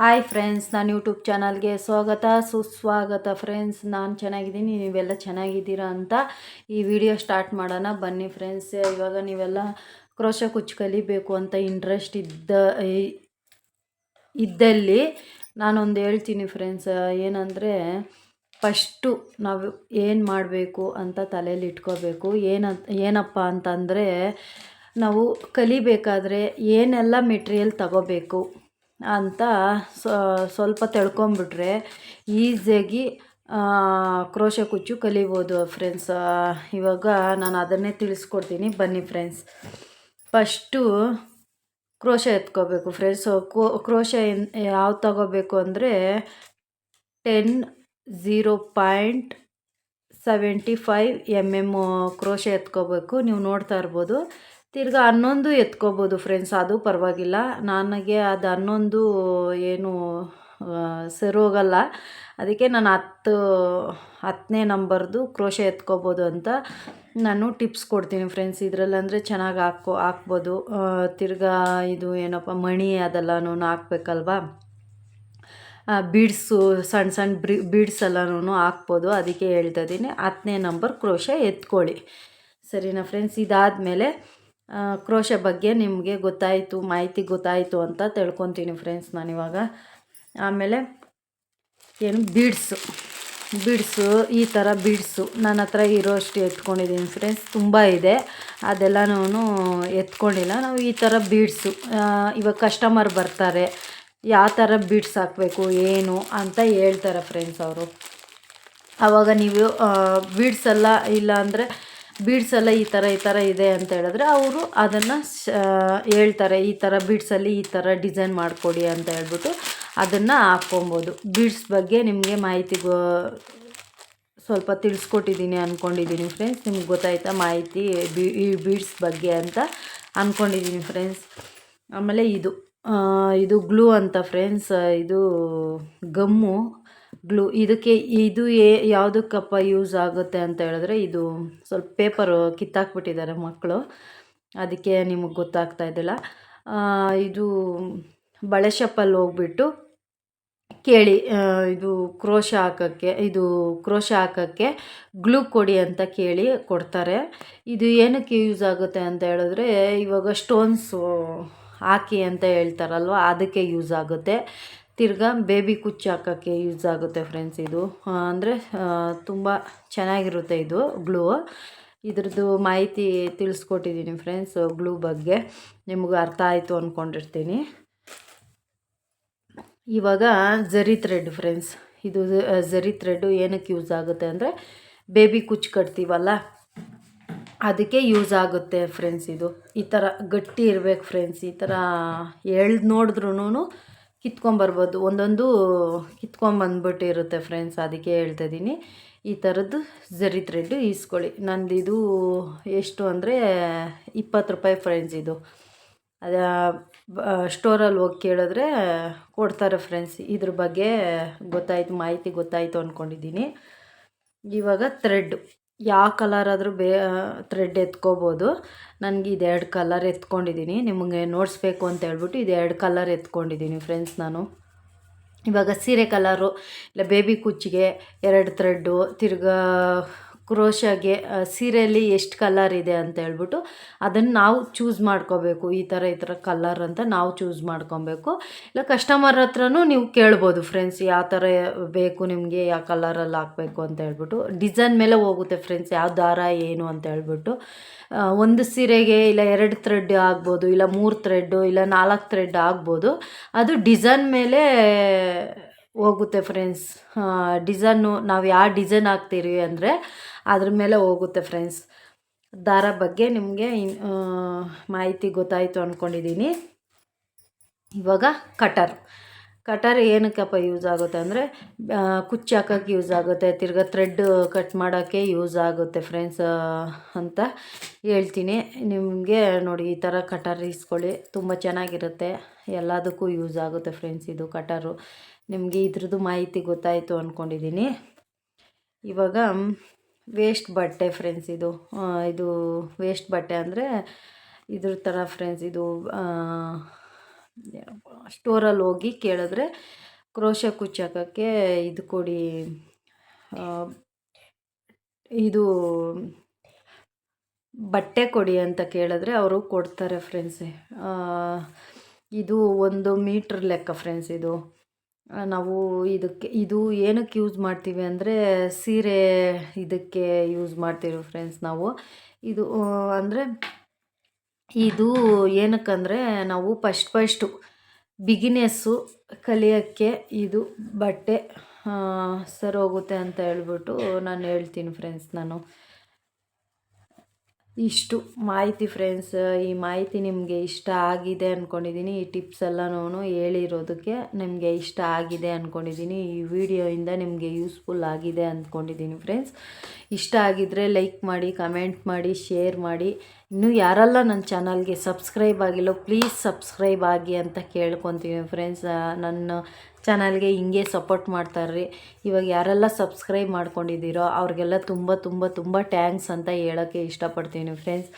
Hi friends, ನಾನು YouTube ಚಾನಲ್ಗೆ ಸ್ವಾಗತ. ಸುಸ್ವಾಗತ ಫ್ರೆಂಡ್ಸ್, ನಾನು ಚೆನ್ನಾಗಿದ್ದೀನಿ, ನೀವೆಲ್ಲ ಚೆನ್ನಾಗಿದ್ದೀರಾ ಅಂತ ಈ ವಿಡಿಯೋ ಸ್ಟಾರ್ಟ್ ಮಾಡೋಣ. ಬನ್ನಿ ಫ್ರೆಂಡ್ಸ್, ಇವಾಗ ನೀವೆಲ್ಲ ಕ್ರೋಶ ಕುಚ್ಚು ಕಲಿಬೇಕು ಅಂತ ಇಂಟ್ರೆಸ್ಟ್ ಇದ್ದ ಇದ್ದಲ್ಲಿ ನಾನೊಂದು ಹೇಳ್ತೀನಿ ಫ್ರೆಂಡ್ಸ್, ಏನಂದರೆ ಫಸ್ಟು ನಾವು ಏನು ಮಾಡಬೇಕು ಅಂತ ತಲೆಯಲ್ಲಿ ಇಟ್ಕೋಬೇಕು. ಏನಂತ ಏನಪ್ಪ ಅಂತಂದರೆ ನಾವು ಕಲಿಬೇಕಾದ್ರೆ ಏನೆಲ್ಲ ಮೆಟೀರಿಯಲ್ ತಗೋಬೇಕು. ಅಂತ ಸ್ವಲ್ಪ ತಿಳ್ಕೊಂಬಿಟ್ರೆ ಈಸಿಯಾಗಿ ಕ್ರೋಶ ಕುಚ್ಚು ಕಲಿಬೋದು ಫ್ರೆಂಡ್ಸ್. ಇವಾಗ ನಾನು ಅದನ್ನೇ ತಿಳಿಸ್ಕೊಡ್ತೀನಿ. ಬನ್ನಿ ಫ್ರೆಂಡ್ಸ್. ಫಸ್ಟು ಕ್ರೋಶ ಎತ್ಕೋಬೇಕು ಫ್ರೆಂಡ್ಸ್. ಕ್ರೋಶ ಯಾವ ತಗೋಬೇಕು ಅಂದರೆ ten zero point seventy five M M crochet ಎತ್ಕೋಬೇಕು. ನೀವು ನೋಡ್ತಾ ಇರ್ಬೋದು. ತಿರ್ಗಿ ಹನ್ನೊಂದು ಎತ್ಕೋಬೋದು ಫ್ರೆಂಡ್ಸ್ ಅದು ಪರವಾಗಿಲ್ಲ. ನನಗೆ ಅದು ಹನ್ನೊಂದು ಏನು ಸರಿ ಹೋಗಲ್ಲ. ಅದಕ್ಕೆ ನಾನು ಹತ್ತು ಹತ್ತನೇ ನಂಬರ್ದು ಕ್ರೋಶೆ ಎತ್ಕೋಬೋದು ಅಂತ ನಾನು ಟಿಪ್ಸ್ ಕೊಡ್ತೀನಿ ಫ್ರೆಂಡ್ಸ್ ಇದರಲ್ಲಂದರೆ ಚೆನ್ನಾಗಿ ಹಾಕೋ ಹಾಕ್ಬೋದು. ತಿರ್ಗಾ ಇದು ಏನಪ್ಪ, ಮಣಿ ಅದೆಲ್ಲನೂ ಹಾಕ್ಬೇಕಲ್ವಾ? ಬೀಡ್ಸು ಸಣ್ಣ ಸಣ್ಣ ಬ್ರಿ ಬೀಡ್ಸ್ ಎಲ್ಲನೂ ಹಾಕ್ಬೋದು. ಅದಕ್ಕೆ ಹೇಳ್ತಾ ಇದ್ದೀನಿ ಹತ್ತನೇ ನಂಬರ್ ಕ್ರೋಶ ಎತ್ಕೊಳ್ಳಿ. ಸರಿನಾ ಫ್ರೆಂಡ್ಸ್ ಇದಾದಮೇಲೆ ಕ್ರೋಶ ಬಗ್ಗೆ ನಿಮಗೆ ಗೊತ್ತಾಯಿತು, ಮಾಹಿತಿ ಗೊತ್ತಾಯಿತು ಅಂತ ತಿಳ್ಕೊತೀನಿ ಫ್ರೆಂಡ್ಸ್ ನಾನಿವಾಗ ಆಮೇಲೆ ಏನು ಬೀಡ್ಸು ಬೀಡ್ಸು ಈ ಥರ ಬೀಡ್ಸು ನನ್ನ ಹತ್ರ ಇರೋಷ್ಟು ಎತ್ಕೊಂಡಿದ್ದೀನಿ ಫ್ರೆಂಡ್ಸ್ ತುಂಬ ಇದೆ. ಅದೆಲ್ಲನೂ ಎತ್ಕೊಂಡಿಲ್ಲ. ನಾವು ಈ ಥರ ಬೀಡ್ಸು ಇವಾಗ ಕಸ್ಟಮರ್ ಬರ್ತಾರೆ. ಯಾವ ಥರ ಬೀಡ್ಸ್ ಹಾಕಬೇಕು, ಏನು ಅಂತ ಹೇಳ್ತಾರೆ ಫ್ರೆಂಡ್ಸ್ ಅವರು. ಆವಾಗ ನೀವು ಬೀಡ್ಸ್ ಇಲ್ಲ ಅಂದರೆ ಬೀಡ್ಸ್ ಎಲ್ಲ ಈ ಥರ ಈ ಥರ ಇದೆ ಅಂತ ಹೇಳಿದ್ರೆ ಅವರು ಅದನ್ನು ಹೇಳ್ತಾರೆ, ಈ ಥರ ಬೀಡ್ಸಲ್ಲಿ ಈ ಥರ ಡಿಸೈನ್ ಮಾಡಿಕೊಡಿ ಅಂತ ಹೇಳ್ಬಿಟ್ಟು ಅದನ್ನು ಹಾಕ್ಕೊಬೋದು. ಬೀಡ್ಸ್ ಬಗ್ಗೆ ನಿಮಗೆ ಮಾಹಿತಿ ಗೋ, ಸ್ವಲ್ಪ ತಿಳಿಸ್ಕೊಟ್ಟಿದ್ದೀನಿ ಅಂದ್ಕೊಂಡಿದ್ದೀನಿ ಫ್ರೆಂಡ್ಸ್ ನಿಮ್ಗೆ ಗೊತ್ತಾಯ್ತಾ ಮಾಹಿತಿ ಈ ಬೀಡ್ಸ್ ಬಗ್ಗೆ ಅಂತ ಅಂದ್ಕೊಂಡಿದ್ದೀನಿ ಫ್ರೆಂಡ್ಸ್ ಆಮೇಲೆ ಇದು ಇದು ಗ್ಲೂ ಅಂತ ಫ್ರೆಂಡ್ಸ್ ಇದು ಗಮ್ಮು. ಗ್ಲೂ ಇದಕ್ಕೆ ಇದು ಏ ಯಾವುದಕ್ಕಪ್ಪ ಯೂಸ್ ಆಗುತ್ತೆ ಅಂತ ಹೇಳಿದ್ರೆ ಇದು ಸ್ವಲ್ಪ ಪೇಪರು ಕಿತ್ತಾಕ್ಬಿಟ್ಟಿದ್ದಾರೆ ಮಕ್ಕಳು. ಅದಕ್ಕೆ ನಿಮಗೆ ಗೊತ್ತಾಗ್ತಾ ಇದ್ದಿಲ್ಲ. ಇದು ಬಳೆ ಶಾಪಲ್ಲಿ ಹೋಗ್ಬಿಟ್ಟು ಕೇಳಿ ಇದು ಕ್ರೋಶ ಹಾಕೋಕ್ಕೆ, ಇದು ಕ್ರೋಶ ಹಾಕೋಕ್ಕೆ ಗ್ಲೂ ಕೊಡಿ ಅಂತ ಕೇಳಿ ಕೊಡ್ತಾರೆ. ಇದು ಏನಕ್ಕೆ ಯೂಸ್ ಆಗುತ್ತೆ ಅಂತ ಹೇಳಿದ್ರೆ, ಇವಾಗ ಸ್ಟೋನ್ಸು ಹಾಕಿ ಅಂತ ಹೇಳ್ತಾರಲ್ವ, ಅದಕ್ಕೆ ಯೂಸ್ ಆಗುತ್ತೆ. ತಿರ್ಗಾ ಬೇಬಿ ಕುಚ್ಚು ಹಾಕೋಕ್ಕೆ ಯೂಸ್ ಆಗುತ್ತೆ ಫ್ರೆಂಡ್ಸ್ ಇದು. ಅಂದರೆ ತುಂಬ ಚೆನ್ನಾಗಿರುತ್ತೆ ಇದು ಗ್ಲೂ. ಇದ್ರದ್ದು ಮಾಹಿತಿ ತಿಳಿಸ್ಕೊಟ್ಟಿದ್ದೀನಿ ಫ್ರೆಂಡ್ಸ್ ಗ್ಲೂ ಬಗ್ಗೆ. ನಿಮಗೆ ಅರ್ಥ ಆಯಿತು ಅಂದ್ಕೊಂಡಿರ್ತೀನಿ ಇವಾಗ ಝರಿ ಥ್ರೆಡ್ ಫ್ರೆಂಡ್ಸ್ ಇದು ಝರಿ ಥ್ರೆಡ್ಡು ಏನಕ್ಕೆ ಯೂಸ್ ಆಗುತ್ತೆ ಅಂದರೆ, ಬೇಬಿ ಕುಚ್ಚು ಕಟ್ತೀವಲ್ಲ, ಅದಕ್ಕೆ ಯೂಸ್ ಆಗುತ್ತೆ ಫ್ರೆಂಡ್ಸ್ ಇದು. ಈ ಥರ ಗಟ್ಟಿ ಇರಬೇಕು ಫ್ರೆಂಡ್ಸ್ ಈ ಥರ ಎಳ್ದು ನೋಡಿದ್ರೂ ಕಿತ್ಕೊಂಬರ್ಬೋದು. ಒಂದೊಂದು ಕಿತ್ಕೊಂಬಂದ್ಬಿಟ್ಟಿರುತ್ತೆ ಫ್ರೆಂಡ್ಸ್ ಅದಕ್ಕೆ ಹೇಳ್ತಾ ಹೇಳ್ತಾಯಿದ್ದೀನಿ ಈ ಥರದ್ದು ಜರಿ ಥ್ರೆಡ್ಡು ಈಸ್ಕೊಳ್ಳಿ. ನಂದು ಇದು ಎಷ್ಟು ಅಂದರೆ ಇಪ್ಪತ್ತು ರೂಪಾಯಿ ಫ್ರೆಂಡ್ಸ್ ಇದು. ಅದು ಸ್ಟೋರಲ್ಲಿ ಹೋಗಿ ಕೇಳಿದ್ರೆ ಕೊಡ್ತಾರೆ ಫ್ರೆಂಡ್ಸ್ ಇದ್ರ ಬಗ್ಗೆ ಗೊತ್ತಾಯಿತು, ಮಾಹಿತಿ ಗೊತ್ತಾಯಿತು ಅಂದ್ಕೊಂಡಿದ್ದೀನಿ ಇವಾಗ ಥ್ರೆಡ್ಡು ಯಾವ ಕಲರ್ ಆದರೂ ಬೇ ಥ್ರೆಡ್ ಎತ್ಕೋಬೋದು. ನನಗೆ ಇದೆರಡು ಕಲರ್ ಎತ್ಕೊಂಡಿದ್ದೀನಿ ನಿಮಗೆ ನೋಡಿಸ್ಬೇಕು ಅಂತ ಹೇಳ್ಬಿಟ್ಟು ಇದೆರಡು ಕಲರ್ ಎತ್ಕೊಂಡಿದ್ದೀನಿ ಫ್ರೆಂಡ್ಸ್ ನಾನು. ಇವಾಗ ಸೀರೆ ಕಲರು ಇಲ್ಲ ಬೇಬಿ ಕುಚ್ಚಿಗೆ ಎರಡು ಥ್ರೆಡ್ಡು ತಿರ್ಗಾ ಕ್ರೋಶಾಗೆ ಸೀರೆಯಲ್ಲಿ ಎಷ್ಟು ಕಲರ್ ಇದೆ ಅಂತ ಹೇಳ್ಬಿಟ್ಟು ಅದನ್ನು ನಾವು ಚೂಸ್ ಮಾಡ್ಕೋಬೇಕು. ಈ ಥರ ಈ ಥರ ಕಲರ್ ಅಂತ ನಾವು ಚೂಸ್ ಮಾಡ್ಕೊಬೇಕು. ಇಲ್ಲ ಕಸ್ಟಮರ್ ಹತ್ರನೂ ನೀವು ಕೇಳ್ಬೋದು ಫ್ರೆಂಡ್ಸ್ ಯಾವ ಥರ ಬೇಕು ನಿಮಗೆ, ಯಾವ ಕಲರಲ್ಲಿ ಹಾಕಬೇಕು ಅಂತ ಹೇಳ್ಬಿಟ್ಟು. ಡಿಸೈನ್ ಮೇಲೆ ಹೋಗುತ್ತೆ ಫ್ರೆಂಡ್ಸ್ ಯಾವ ದಾರ, ಏನು ಅಂತ ಹೇಳ್ಬಿಟ್ಟು. ಒಂದು ಸೀರೆಗೆ ಇಲ್ಲ, ಎರಡು ಥ್ರೆಡ್ ಆಗ್ಬೋದು, ಇಲ್ಲ ಮೂರು ಥ್ರೆಡ್ಡು ಇಲ್ಲ ನಾಲ್ಕು ಥ್ರೆಡ್ ಆಗ್ಬೋದು. ಅದು ಡಿಸೈನ್ ಮೇಲೆ ಹೋಗುತ್ತೆ ಫ್ರೆಂಡ್ಸ್ ಡಿಸೈನು ನಾವು ಯಾವ ಡಿಸೈನ್ ಹಾಕ್ತೀರಿ ಅಂದರೆ ಅದ್ರ ಮೇಲೆ ಹೋಗುತ್ತೆ ಫ್ರೆಂಡ್ಸ್ ದಾರ ಬಗ್ಗೆ ನಿಮಗೆ ಮಾಹಿತಿ ಗೊತ್ತಾಯಿತು ಅಂದ್ಕೊಂಡಿದ್ದೀನಿ ಇವಾಗ ಕಟರ್ ಕಟರ್ ಏನಕ್ಕಪ್ಪ ಯೂಸ್ ಆಗುತ್ತೆ ಅಂದರೆ ಕುಚ್ಚು ಹಾಕೋಕ್ಕೆ ಯೂಸ್ ಆಗುತ್ತೆ, ತಿರ್ಗಾ ಥ್ರೆಡ್ ಕಟ್ ಮಾಡೋಕ್ಕೆ ಯೂಸ್ ಆಗುತ್ತೆ ಫ್ರೆಂಡ್ಸ್ ಅಂತ ಹೇಳ್ತೀನಿ. ನಿಮಗೆ ನೋಡಿ ಈ ಥರ ಕಟರ್ ಇಸ್ಕೊಳ್ಳಿ, ತುಂಬ ಚೆನ್ನಾಗಿರುತ್ತೆ, ಎಲ್ಲದಕ್ಕೂ ಯೂಸ್ ಆಗುತ್ತೆ ಫ್ರೆಂಡ್ಸ್ ಇದು ಕಟರು. ನಿಮಗೆ ಇದ್ರದ್ದು ಮಾಹಿತಿ ಗೊತ್ತಾಯಿತು ಅಂದ್ಕೊಂಡಿದ್ದೀನಿ ಇವಾಗ ವೇಸ್ಟ್ ಬಟ್ಟೆ ಫ್ರೆಂಡ್ಸ್ ಇದು ಇದು ವೇಸ್ಟ್ ಬಟ್ಟೆ ಅಂದರೆ ಇದ್ರ ಥರ ಫ್ರೆಂಡ್ಸ್ ಇದು ಸ್ಟೋರಲ್ಲಿ ಹೋಗಿ ಕೇಳಿದ್ರೆ ಕ್ರೋಶ ಕುಚ್ಚಾಕೋಕ್ಕೆ ಇದು ಕೊಡಿ ಇದು ಬಟ್ಟೆ ಕೊಡಿ ಅಂತ ಕೇಳಿದ್ರೆ ಅವರು ಕೊಡ್ತಾರೆ ಫ್ರೆಂಡ್ಸ್ ಇದು ಒಂದು ಮೀಟ್ರ್ ಲೆಕ್ಕ ಫ್ರೆಂಡ್ಸ್ ಇದು. ನಾವು ಇದಕ್ಕೆ, ಇದು ಏನಕ್ಕೆ ಯೂಸ್ ಮಾಡ್ತೀವಿ ಅಂದರೆ ಸೀರೆ ಇದಕ್ಕೆ ಯೂಸ್ ಮಾಡ್ತೀವಿ ಫ್ರೆಂಡ್ಸ್ ನಾವು. ಇದು ಅಂದರೆ ಇದು ಏನಕ್ಕಂದರೆ ನಾವು ಫಸ್ಟ್ ಫಸ್ಟು ಬಿಗಿನೆಸ್ಸು ಕಲಿಯೋಕ್ಕೆ ಇದು ಬಟ್ಟೆ ಸರಿ ಹೋಗುತ್ತೆ ಅಂತ ಹೇಳ್ಬಿಟ್ಟು ನಾನು ಹೇಳ್ತೀನಿ ಫ್ರೆಂಡ್ಸ್ ನಾನು. ಇಷ್ಟು ಮಾಹಿತಿ ಫ್ರೆಂಡ್ಸ್ ಈ ಮಾಹಿತಿ ನಿಮಗೆ ಇಷ್ಟ ಆಗಿದೆ ಅಂದ್ಕೊಂಡಿದ್ದೀನಿ ಈ ಟಿಪ್ಸ್ ಎಲ್ಲನೂ ಹೇಳಿರೋದಕ್ಕೆ ನಿಮಗೆ ಇಷ್ಟ ಆಗಿದೆ ಅಂದ್ಕೊಂಡಿದ್ದೀನಿ ಈ ವಿಡಿಯೋಯಿಂದ ನಿಮಗೆ ಯೂಸ್ಫುಲ್ ಆಗಿದೆ ಅಂದ್ಕೊಂಡಿದ್ದೀನಿ ಫ್ರೆಂಡ್ಸ್ ಇಷ್ಟ ಆಗಿದ್ದರೆ ಲೈಕ್ ಮಾಡಿ, ಕಮೆಂಟ್ ಮಾಡಿ, ಶೇರ್ ಮಾಡಿ. ಇನ್ನೂ ಯಾರೆಲ್ಲ ನನ್ನ ಚಾನಲ್ಗೆ ಸಬ್ಸ್ಕ್ರೈಬ್ ಆಗಿಲ್ಲೋ ಪ್ಲೀಸ್ ಸಬ್ಸ್ಕ್ರೈಬ್ ಆಗಿ ಅಂತ ಕೇಳ್ಕೊತೀನಿ ಫ್ರೆಂಡ್ಸ್ ನನ್ನ ಚಾನಲ್ಗೆ ಹಿಂಗೆ ಸಪೋರ್ಟ್ ಮಾಡ್ತಾರ್ರಿ. ಇವಾಗ ಯಾರೆಲ್ಲ ಸಬ್ಸ್ಕ್ರೈಬ್ ಮಾಡ್ಕೊಂಡಿದ್ದೀರೋ ಅವ್ರಿಗೆಲ್ಲ ತುಂಬ ತುಂಬ ತುಂಬ ಟ್ಯಾಂಕ್ಸ್ ಅಂತ ಹೇಳೋಕ್ಕೆ ಇಷ್ಟಪಡ್ತೀನಿ ಫ್ರೆಂಡ್ಸ್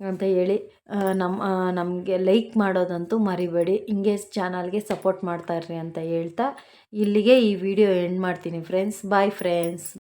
ಅಂತ ಹೇಳಿ ನಮ್ಮ ನಮಗೆ ಲೈಕ್ ಮಾಡೋದಂತೂ ಮರಿಬೇಡಿ. ಹಿಂಗೆ ಚಾನಲ್ಗೆ ಸಪೋರ್ಟ್ ಮಾಡ್ತಾರ್ರಿ ಅಂತ ಹೇಳ್ತಾ ಇಲ್ಲಿಗೆ ಈ ವಿಡಿಯೋ ಎಂಡ್ ಮಾಡ್ತೀನಿ ಫ್ರೆಂಡ್ಸ್ ಬಾಯ್ ಫ್ರೆಂಡ್ಸ್